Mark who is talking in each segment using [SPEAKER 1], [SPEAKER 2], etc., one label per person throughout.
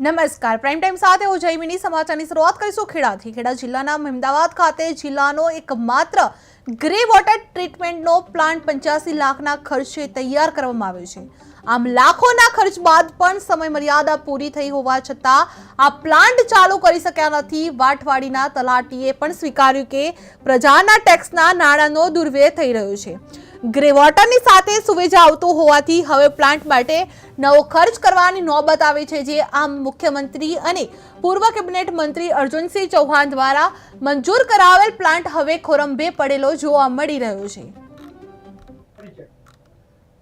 [SPEAKER 1] નમસ્કાર. Prime time સાથે હું જયમિની સમાચારની શરૂઆત કરીશું ખેડાથી. ખેડા જિલ્લાના મહેમદાવાદ ખાતે જિલ્લાનો એકમાત્ર ગ્રે વોટર ટ્રીટમેન્ટનો પ્લાન્ટ પંચ્યાસી લાખના ખર્ચે તૈયાર કરવામાં આવ્યો છે. આમ લાખોના ખર્ચ બાદ પણ સમય મર્યાદા પૂરી થઈ હોવા છતાં આ પ્લાન્ટ ચાલુ કરી શક્યા નથી. વાટવાડીના તલાટીએ પણ સ્વીકાર્યું કે પ્રજાના ટેક્સના નાણાંનો દુર્વ્યય થઈ રહ્યો છે. ગ્રે વોટરની સાથે સુવિધા આવતું હોવાથી હવે પ્લાન્ટ માટે નવો ખર્ચ કરવાની નોબત આવી છે જે આમ મુખ્યમંત્રી અને પૂર્વ કેબિનેટ મંત્રી અર્જુનસિંહ ચૌહાણ દ્વારા મંજૂર કરાવેલ પ્લાન્ટ હવે ખોરંભે પડેલો જોવા મળી રહ્યો છે.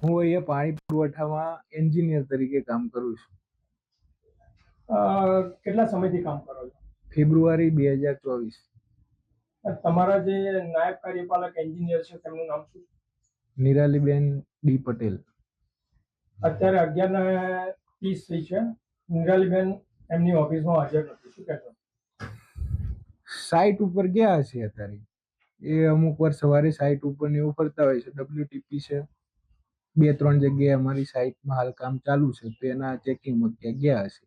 [SPEAKER 2] હું અહીંયા પાણી પુરવઠામાં એન્જિનિયર તરીકે કામ કરું છું.
[SPEAKER 3] અ, કેટલા સમયથી કામ કરો છો?
[SPEAKER 2] ફેબ્રુઆરી બે હજાર ચોવીસ.
[SPEAKER 3] તમારા જે નાયબ કાર્યપાલક એન્જિનિયર છે તેમનું નામ શું
[SPEAKER 2] નિરાલીબેન ડી પટેલ.
[SPEAKER 3] અત્યારે અગિયાર ને ત્રીસ થઈ છે. નિરાલીબેન એમની ઓફિસમાં હાજર નથી. શું કહેશો?
[SPEAKER 2] સાઇટ ઉપર ગયા છે અત્યારે. એ અમુક વાર સવારે સાઇટ ઉપર ને એવું ફરતા હોય છે. ડબ્લ્યુટીપી છે. બે ત્રણ જગ્યાએ અમારી સાઇટમાં હાલ કામ ચાલુ છે. તો એના ચેકિંગમાં ક્યાં ગયા હશે.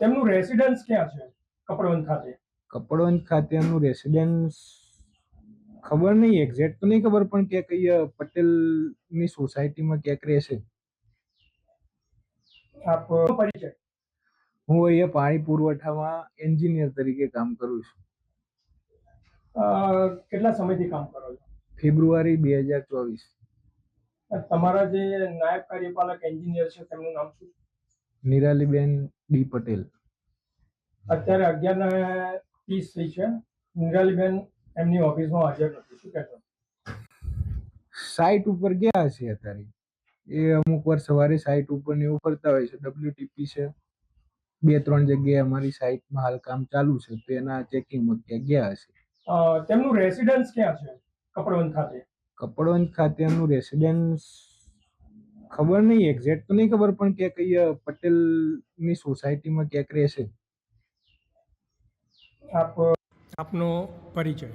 [SPEAKER 3] તેમનું રેસિડન્સ ક્યાં છે? કપડવંત ખાતે.
[SPEAKER 2] કપડવંજ ખાતેનું રેસિડન્સ ખબર નહીં એક્ઝેક્ટ તો નહીં ખબર પણ ક્યાંક અહીંયા પટેલની સોસાયટીમાં ક્યાંક રહેશે.
[SPEAKER 3] આપ પરિચય?
[SPEAKER 2] હું અહીંયા પાણી પુરવઠામાં એન્જિનિયર તરીકે કામ કરું છું.
[SPEAKER 3] કેટલા સમયથી કામ કરો છો?
[SPEAKER 2] ફેબ્રુઆરી બે હજાર ચોવીસ.
[SPEAKER 3] તમારા જે નાયબ કાર્યપાલક એન્જિનિયર છે તેમનું નામ શું
[SPEAKER 2] નિરાલીબેન ડી પટેલ.
[SPEAKER 3] અત્યારે અગિયાર ને ત્રીસ થઈ છે. નિરાલીબેન એમની ઓફિસમાં હાજર નથી. શું કહેતો
[SPEAKER 2] સાઇટ ઉપર ગયા હશે અત્યારે. એ અમુક વાર સવારે સાઇટ ઉપર ને એવું ફરતા હોય છે. ડબ્લ્યુટીપી છે. બે ત્રણ જગ્યાએ અમારી સાઇટમાં હાલ કામ ચાલુ છે. તો એના ચેકિંગમાં ગયા હશે.
[SPEAKER 3] તેમનું રેસિડન્સ ક્યાં છે? કપડવંત ખાતે.
[SPEAKER 2] કપડવંજ ખાતેનું રેસિડન્સ ખબર નહીં એક્ઝેક્ટ તો નહીં ખબર પણ ક્યાંક અહીંયા પટેલની સોસાયટીમાં ક્યાંક રહેશે.
[SPEAKER 3] આપ
[SPEAKER 4] આપનો પરિચય.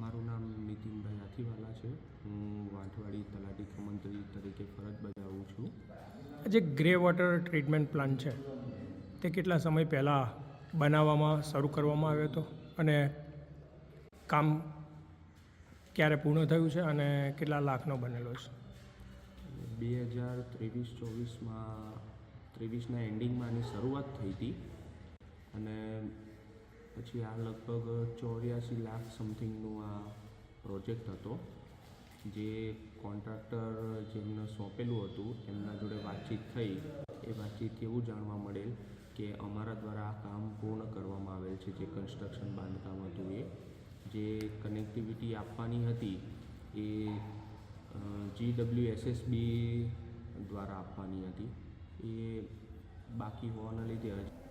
[SPEAKER 5] મારું નામ નીતિનભાઈ હાથીવાલા છે. હું વાંઠવાડી તલાટી કમંત્રી તરીકે ફરજ બજાવું છું.
[SPEAKER 4] આ જે ગ્રે વોટર ટ્રીટમેન્ટ પ્લાન્ટ છે તે કેટલા સમય પહેલાં બનાવવામાં શરૂ કરવામાં આવ્યો હતો? અને કામ ક્યારે પૂર્ણ થયું છે અને કેટલા લાખનો બનેલો છે?
[SPEAKER 5] બે હજાર ત્રેવીસ ચોવીસમાં, ત્રેવીસના એન્ડિંગમાં આની શરૂઆત થઈ હતી. અને પછી આ લગભગ ચોર્યાસી લાખ સમથિંગનું આ પ્રોજેક્ટ હતો. જે કોન્ટ્રાક્ટર જેમને સોંપેલું હતું, એમના જોડે વાતચીત થઈ. એ વાતચીતથી એવું જાણવા મળેલ કે અમારા દ્વારા આ કામ પૂર્ણ કરવામાં આવેલ છે, જે કન્સ્ટ્રક્શન બાંધકામ હતું એ. જે કનેક્ટિવિટી આપવાની હતી એ જી ડબલ્યુ એસએસબી દ્વારા આપવાની હતી. એ બાકી હોવાના લીધે